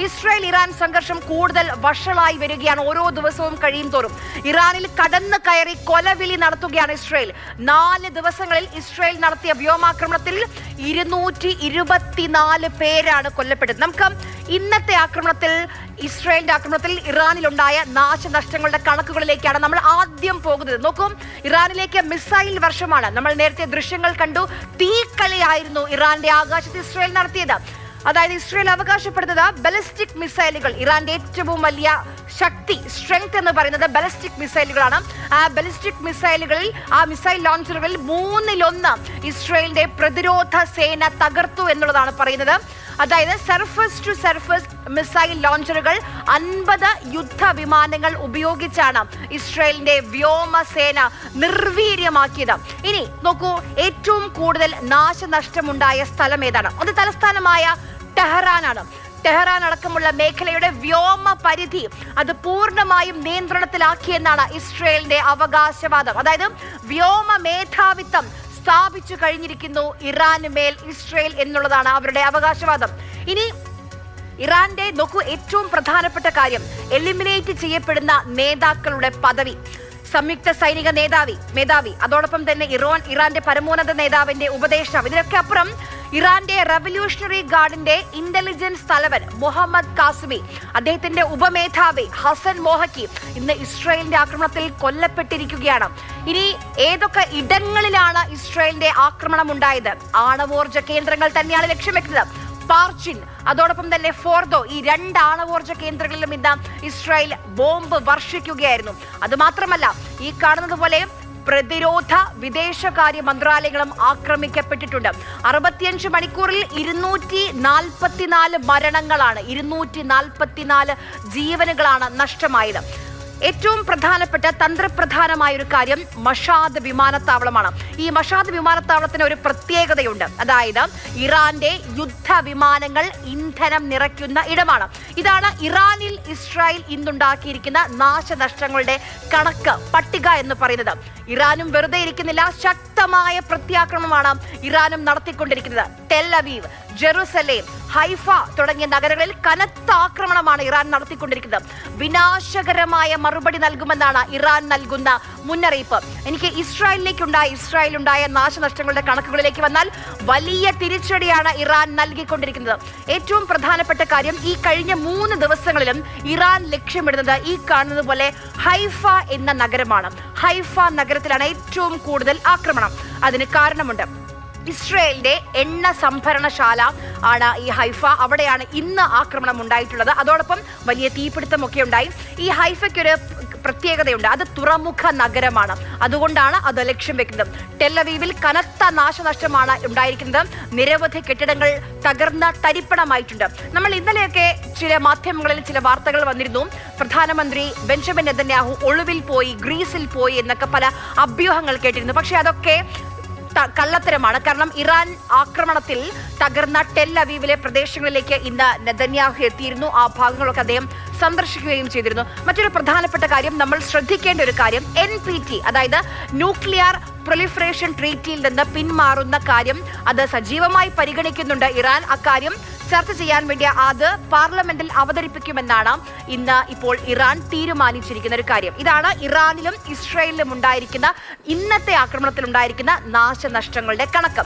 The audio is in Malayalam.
ഇസ്രായേൽ ഇറാൻ സംഘർഷം കൂടുതൽ വഷളായി വരികയാണ്. ഓരോ ദിവസവും കഴിയും തോറും. ഇറാനിൽ കടന്നു കയറി കൊലവിളി നടത്തുകയാണ് ഇസ്രായേൽ. നാല് ദിവസങ്ങളിൽ ഇസ്രായേൽ നടത്തിയ വ്യോമാക്രമണത്തിൽ ഇരുന്നൂറ്റി ഇരുപത്തിനാല് പേരാണ് കൊല്ലപ്പെട്ടത്. നമുക്ക് ഇന്നത്തെ ആക്രമണത്തിൽ ഇസ്രായേലിന്റെ ആക്രമണത്തിൽ ഇറാനിലുണ്ടായ നാശനഷ്ടങ്ങളുടെ കണക്കുകളിലേക്കാണ് നമ്മൾ ആദ്യം പോകുന്നത്. നോക്കൂ ഇറാനിലേക്ക് മിസൈൽ വർഷമാണ്. നമ്മൾ നേരത്തെ ദൃശ്യങ്ങൾ കണ്ടു. തീക്കളിയായിരുന്നു ഇറാന്റെ ആകാശത്ത് ഇസ്രായേൽ നടത്തിയത്. അതായത് ഇസ്രയേൽ അവകാശപ്പെടുന്നത് ബലിസ്റ്റിക് മിസൈലുകൾ ഇറാന്റെ ഏറ്റവും വലിയ ശക്തി സ്ട്രെങ്ത് എന്ന് പറയുന്നത് ബലിസ്റ്റിക് മിസൈലുകളാണ് ആ ബലിസ്റ്റിക് മിസൈലുകളിൽ ആ മിസൈൽ ലോഞ്ചറുകളിൽ മൂന്നിലൊന്ന് ഇസ്രയേലിന്റെ പ്രതിരോധ സേന തകർത്തു എന്നുള്ളതാണ് പറയുന്നത്. അതായത് സർഫസ് ടു സർഫസ് മിസൈൽ ലോഞ്ചറുകൾ അൻപത് യുദ്ധ വിമാനങ്ങൾ ഉപയോഗിച്ചാണ് ഇസ്രയേലിന്റെ വ്യോമസേന നിർവീര്യമാക്കിയത്. ഇനി നോക്കൂ ഏറ്റവും കൂടുതൽ നാശനഷ്ടമുണ്ടായ സ്ഥലം ഏതാണ്? അത് തലസ്ഥാനമായ ടെഹ്റാനാണ്. ടെഹ്റാൻ അടക്കമുള്ള മേഖലയുടെ വ്യോമ പരിധി അത് പൂർണമായും നിയന്ത്രണത്തിലാക്കിയെന്നാണ് ഇസ്രയേലിന്റെ അവകാശവാദം. അതായത് വ്യോമ മേധാവിത്വം സ്ഥാപിച്ചു കഴിഞ്ഞിരിക്കുന്നു ഇറാന് മേൽ ഇസ്രയേൽ എന്നുള്ളതാണ് അവരുടെ അവകാശവാദം. ഇനി ഇറാന്റെ നോക്കൂ ഏറ്റവും പ്രധാനപ്പെട്ട കാര്യം എലിമിനേറ്റ് ചെയ്യപ്പെടുന്ന നേതാക്കളുടെ പദവി. സംയുക്ത സൈനിക നേതാവി മേധാവി. അതോടൊപ്പം തന്നെ ഇറോൻ ഇറാന്റെ പരമോന്നത നേതാവിന്റെ ഉപദേഷ്ടാവ്. ഇതിനൊക്കെ അപ്പുറം ഇറാന്റെ റവല്യൂഷണറി ഗാർഡിന്റെ ഇന്റലിജൻസ് തലവൻ മുഹമ്മദ് കാസിമി അദ്ദേഹത്തിന്റെ ഉപമേധാവി ഹസൻ മോഹക്കി ഇന്ന് ഇസ്രായേലിന്റെ ആക്രമണത്തിൽ കൊല്ലപ്പെട്ടിരിക്കുകയാണ്. ഇനി ഏതൊക്കെ ഇടങ്ങളിലാണ് ഇസ്രായേലിന്റെ ആക്രമണം ഉണ്ടായത് ആണവോർജ കേന്ദ്രങ്ങൾ തന്നെയാണ് ലക്ഷ്യം വെക്കുന്നത് പാർച്ചിൻ അതോടൊപ്പം തന്നെ ഫോർദോ ഈ രണ്ട് ആണവോർജ കേന്ദ്രങ്ങളിലും ഇന്ന് ഇസ്രായേൽ ബോംബ് വർഷിക്കുകയായിരുന്നു. അതുമാത്രമല്ല ഈ കാണുന്നത് പോലെ പ്രതിരോധ വിദേശകാര്യ മന്ത്രാലയങ്ങളും ആക്രമിക്കപ്പെട്ടിട്ടുണ്ട്. അറുപത്തിയഞ്ച് മണിക്കൂറിൽ ഇരുന്നൂറ്റി നാൽപ്പത്തിനാല് മരണങ്ങളാണ് ഇരുന്നൂറ്റി നാൽപ്പത്തിനാല് ജീവനുകളാണ് നഷ്ടമായത്. ഏറ്റവും പ്രധാനപ്പെട്ട തന്ത്രപ്രധാനമായ ഒരു കാര്യം മഷാദ് വിമാനത്താവളമാണ്. ഈ മഷാദ് വിമാനത്താവളത്തിന് ഒരു പ്രത്യേകതയുണ്ട്. അതായത് ഇറാന്റെ യുദ്ധ വിമാനങ്ങൾ ഇന്ധനം നിറയ്ക്കുന്ന ഇടമാണ്. ഇതാണ് ഇറാനിൽ ഇസ്രായേൽ ഇന്നുണ്ടാക്കിയിരിക്കുന്ന നാശനഷ്ടങ്ങളുടെ കണക്ക് പട്ടിക എന്ന് പറയുന്നത്. ഇറാനും വെറുതെ ഇരിക്കുന്നില്ല. ശക്തമായ പ്രത്യാക്രമണമാണ് ഇറാനും നടത്തിക്കൊണ്ടിരിക്കുന്നത്. ടെൽ അവീവ് ജെറുസലേം ഹൈഫ തുടങ്ങിയ നഗരങ്ങളിൽ കനത്ത ആക്രമണമാണ് ഇറാൻ നടത്തിക്കൊണ്ടിരിക്കുന്നത്. വിനാശകരമായ മറുപടി നൽകുമെന്നാണ് ഇറാൻ നൽകുന്ന മുന്നറിയിപ്പ്. എനിക്ക് ഇസ്രായേലിലേക്കുണ്ടായ ഇസ്രായേലുണ്ടായ നാശനഷ്ടങ്ങളുടെ കണക്കുകളിലേക്ക് വന്നാൽ വലിയ തിരിച്ചടിയാണ് ഇറാൻ നൽകിക്കൊണ്ടിരിക്കുന്നത്. ഏറ്റവും പ്രധാനപ്പെട്ട കാര്യം ഈ കഴിഞ്ഞ മൂന്ന് ദിവസങ്ങളിലും ഇറാൻ ലക്ഷ്യമിടുന്നത് ഈ കാണുന്നത് പോലെ ഹൈഫ എന്ന നഗരമാണ്. ഹൈഫ നഗരത്തിലാണ് ഏറ്റവും കൂടുതൽ ആക്രമണം. അതിന് കാരണമുണ്ട്. ഇസ്രയേലിന്റെ എണ്ണ സംഭരണശാല ആണ് ഈ ഹൈഫ. അവിടെയാണ് ഇന്ന് ആക്രമണം ഉണ്ടായിട്ടുള്ളത്. അതോടൊപ്പം വലിയ തീപിടുത്തമൊക്കെ ഉണ്ടായി. ഈ ഹൈഫയ്ക്കൊരു പ്രത്യേകതയുണ്ട്. അത് തുറമുഖ നഗരമാണ്. അതുകൊണ്ടാണ് അത് ലക്ഷ്യം വെക്കുന്നത്. ടെല്ലവീവിൽ കനത്ത നാശനഷ്ടമാണ് ഉണ്ടായിരിക്കുന്നത്. നിരവധി കെട്ടിടങ്ങൾ തകർന്ന തരിപ്പണമായിട്ടുണ്ട്. നമ്മൾ ഇന്നലെയൊക്കെ ചില മാധ്യമങ്ങളിൽ ചില വാർത്തകൾ വന്നിരുന്നു. പ്രധാനമന്ത്രി ബെഞ്ചമിൻ നെതന്യാഹു ഒളിവിൽ പോയി ഗ്രീസിൽ പോയി എന്നൊക്കെ പല അഭ്യൂഹങ്ങൾ കേട്ടിരുന്നു. പക്ഷേ അതൊക്കെ കള്ളത്തരമാണ്. കാരണം ഇറാൻ ആക്രമണത്തിൽ തകർന്ന ടെൽ അവീവിലെ പ്രദേശങ്ങളിലേക്ക് ഇന്ന് നെതന്യാഹു എത്തിയിരുന്നു. ആ ഭാഗങ്ങളൊക്കെ അദ്ദേഹം സന്ദർശിക്കുകയും ചെയ്തിരുന്നു. മറ്റൊരു പ്രധാനപ്പെട്ട കാര്യം നമ്മൾ ശ്രദ്ധിക്കേണ്ട ഒരു കാര്യം എൻ പി ടി അതായത് ന്യൂക്ലിയർ പ്രൊലിഫറേഷൻ ട്രീറ്റിയിൽ നിന്ന് പിന്മാറുന്ന കാര്യം അത് സജീവമായി പരിഗണിക്കുന്നുണ്ട് ഇറാൻ. അക്കാര്യം ചർച്ച ചെയ്യാൻ വേണ്ടി അത് പാർലമെന്റിൽ അവതരിപ്പിക്കുമെന്നാണ് ഇന്ന് ഇപ്പോൾ ഇറാൻ തീരുമാനിച്ചിരിക്കുന്ന ഒരു കാര്യം. ഇതാണ് ഇറാനിലും ഇസ്രയേലിലും ഉണ്ടായിരിക്കുന്ന ഇന്നത്തെ ആക്രമണത്തിൽ ഉണ്ടായിരിക്കുന്ന നാശനഷ്ടങ്ങളുടെ കണക്ക്.